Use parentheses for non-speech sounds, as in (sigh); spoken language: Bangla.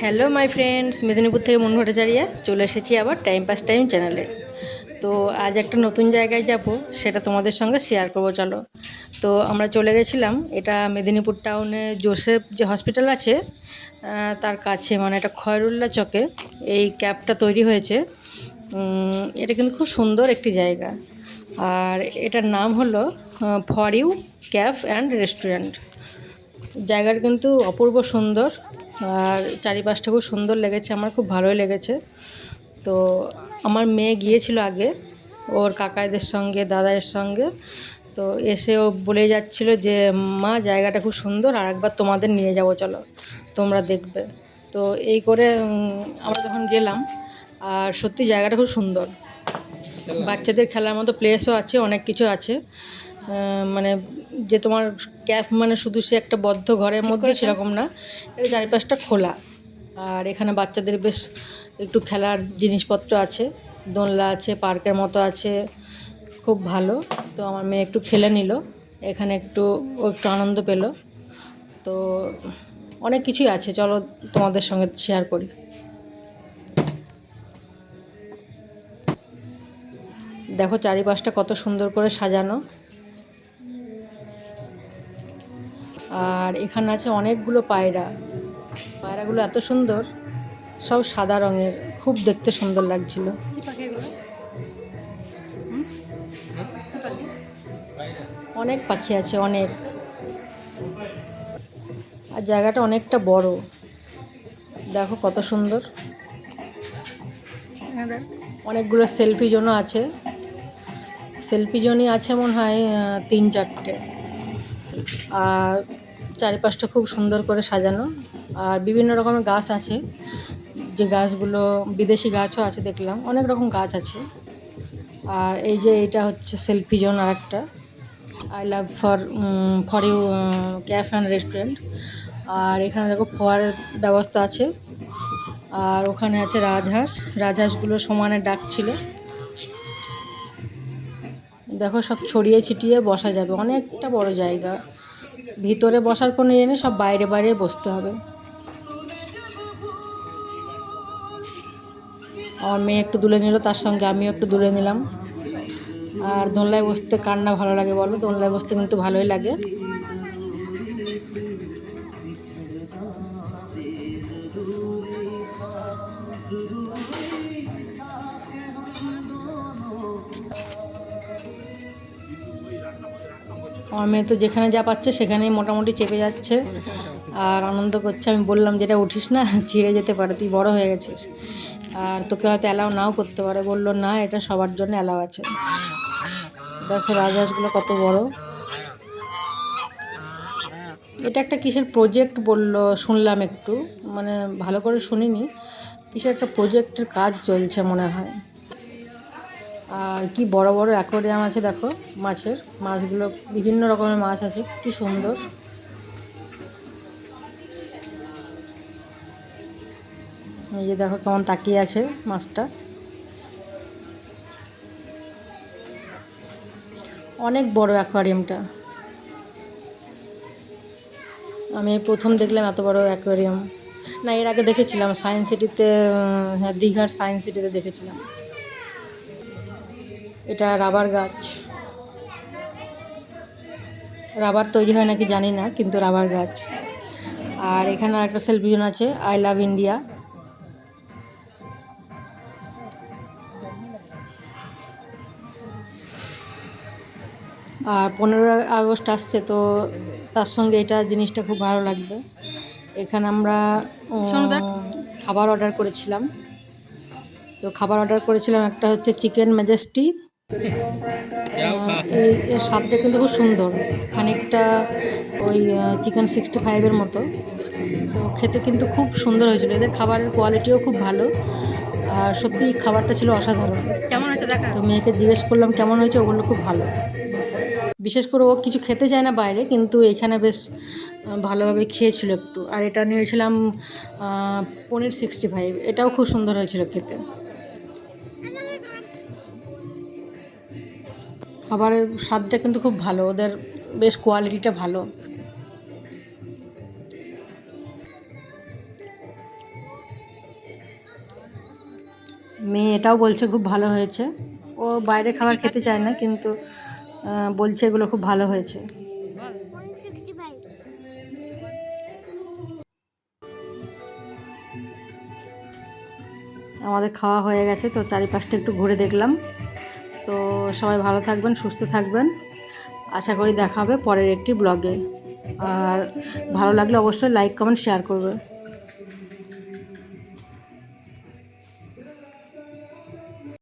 হ্যালো মাই ফ্রেন্ডস, মেদিনীপুর থেকে মন ভট্টাচারিয়া, চলে এসেছি আবার টাইম পাস টাইম চ্যানেলে তো আজ একটা নতুন জায়গায় যাব, সেটা তোমাদের সঙ্গে শেয়ার করব, চলো। তো আমরা চলে গেছিলাম, এটা মেদিনীপুর টাউনে জোসেফ যে হসপিটাল আছে তার কাছে মানে এটা খয়রুল্লা চকে, এই ক্যাবটা তৈরি হয়েছে। এটা কিন্তু খুব সুন্দর একটি জায়গা। আর এটার নাম হলো for you cafe and restaurant. জায়গাটা কিন্তু অপূর্ব সুন্দর আর চারিপাশটা খুব সুন্দর লেগেছে, আমার খুব ভালোই লেগেছে। তো আমার মেয়ে গিয়েছিল আগে, ওর কাকাইদের সঙ্গে, দাদাইয়ের সঙ্গে। তো এসে ও বলে যাচ্ছিল যে, মা, জায়গাটা খুব সুন্দর, আর একবার তোমাদের নিয়ে যাব, চলো, তোমরা দেখবে। তো এই করে আমরা যখন গেলাম, আর সত্যি জায়গাটা খুব সুন্দর। বাচ্চাদের খেলার মতো প্লেসও আছে, অনেক কিছু আছে। মানে যে তোমার ক্যাফ মানে শুধু সে একটা বদ্ধ ঘরের মধ্যে সেরকম না এর চারিপাশটা খোলা। আর এখানে বাচ্চাদের বেশ একটু খেলার জিনিসপত্র আছে দোলনা আছে পার্কের মতো আছে খুব ভালো। তো আমার মেয়ে একটু খেলে নিল এখানে একটু ও একটু আনন্দ পেল। তো অনেক কিছুই আছে চলো তোমাদের সঙ্গে শেয়ার করি। দেখো চারিপাশটা কত সুন্দর করে সাজানো। আর এখানে আছে অনেকগুলো পায়রা। পায়রাগুলো এত সুন্দর সব সাদা রঙের খুব দেখতে সুন্দর লাগছিল। অনেক পাখি আছে অনেক। আর জায়গাটা অনেকটা বড়। দেখো কত সুন্দর। অনেকগুলো সেলফি জোনও আছে। সেলফি জোনই আছে মনে হয় তিন চারটে। আর চারিপাশটা খুব সুন্দর করে সাজানো। আর বিভিন্ন রকমের গাছ আছে। যে গাছগুলো বিদেশি গাছও আছে দেখলাম। অনেক রকম গাছ আছে। আর এই যে এটা হচ্ছে সেলফি জোন আর একটা I love for for you cafe and restaurant আর এখানে দেখো ফোয়ারের ব্যবস্থা আছে। আর ওখানে আছে রাজহাঁস। রাজহাঁসগুলো সমানে ডাকছিল দেখো সব ছড়িয়ে ছিটিয়ে বসা যাবে, অনেকটা বড় জায়গা। ভিতরে বসার কোনো ইয়ে নেই, সব বাইরে বাইরে বসতে হবে। আমার মেয়ে একটু দুলে নিল, তার সঙ্গে আমিও একটু দুলে নিলাম। আর দোলনায় বসতে কার না ভালো লাগে বলো? দোলনায় বসতে কিন্তু ভালোই লাগে। মেয়ে তো যেখানে যা পাচ্ছে সেখানেই মোটামুটি চেপে যাচ্ছে। আর আনন্দ করছে। আমি বললাম, যেটা উঠিস না, (laughs) ছিঁড়ে যেতে পারে, তুই বড় হয়ে গেছিস। আর তোকে হয়তো অ্যালাউ নাও করতে পারে। বলল, না, এটা সবার জন্য অ্যালাউ আছে। দেখো, রাজহাঁসগুলো কত বড়। এটা একটা কিসের প্রজেক্ট বলল, শুনলাম একটু। মানে ভালো করে শুনিনি। কিসের একটা প্রজেক্টের কাজ চলছে মনে হয়। আর কি বড় বড় অ্যাকোরিয়াম আছে দেখো, মাছের। মাছগুলো বিভিন্ন রকমের মাছ আছে, কি সুন্দর। এই যে দেখো কেমন তাকিয়ে আছে মাছটা। অনেক বড় অ্যাকোয়ারিয়ামটা। আমি প্রথম দেখলাম এত বড় অ্যাকোয়ারিয়াম। না, এর আগে দেখেছিলাম, সায়েন্স সিটিতে হ্যাঁ দীঘার সায়েন্স সিটিতে দেখেছিলাম। এটা রাবার গাছ। রাবার তৈরি হয় নাকি জানি না কিন্তু রাবার গাছ। আর এখানে একটা সেলফিজন আছে আই লাভ ইন্ডিয়া আর পনেরো আগস্ট আসছে তো তার সঙ্গে এটা জিনিসটা খুব ভালো লাগবে। এখানে আমরা খাবার অর্ডার করেছিলাম। তো খাবার অর্ডার করেছিলাম একটা হচ্ছে চিকেন ম্যাজেস্টি এই এর স্বাদটা কিন্তু খুব সুন্দর। খানিকটা ওই চিকেন সিক্সটি ফাইভের মতো। তো খেতে কিন্তু খুব সুন্দর হয়েছিল। এদের খাবারের কোয়ালিটিও খুব ভালো। আর সত্যি খাবারটা ছিল অসাধারণ। কেমন হয়েছে দেখা? তো মেয়েকে জিজ্ঞেস করলাম কেমন হয়েছে? ওগুলো খুব ভালো। বিশেষ করে ও কিছু খেতে চায় না বাইরে কিন্তু এখানে বেশ ভালোভাবে খেয়েছিল একটু। আর এটা নিয়েছিলাম পনির সিক্সটি ফাইভ এটাও খুব সুন্দর হয়েছিল খেতে। খাবারের স্বাদটা কিন্তু খুব ভালো, ওদের বেশ কোয়ালিটিটা ভালো। মেয়ে এটাও বলছে খুব ভালো হয়েছে। ও বাইরে খাবার খেতে চায় না, কিন্তু বলছে এগুলো খুব ভালো হয়েছে। আমাদের খাওয়া হয়ে গেছে, তো চারিপাশটা একটু ঘুরে দেখলাম। তো সবাই ভালো থাকবেন, সুস্থ থাকবেন। আশা করি দেখা হবে পরের একটি ব্লগে। আর ভালো লাগলে অবশ্যই লাইক কমেন্ট শেয়ার করবে।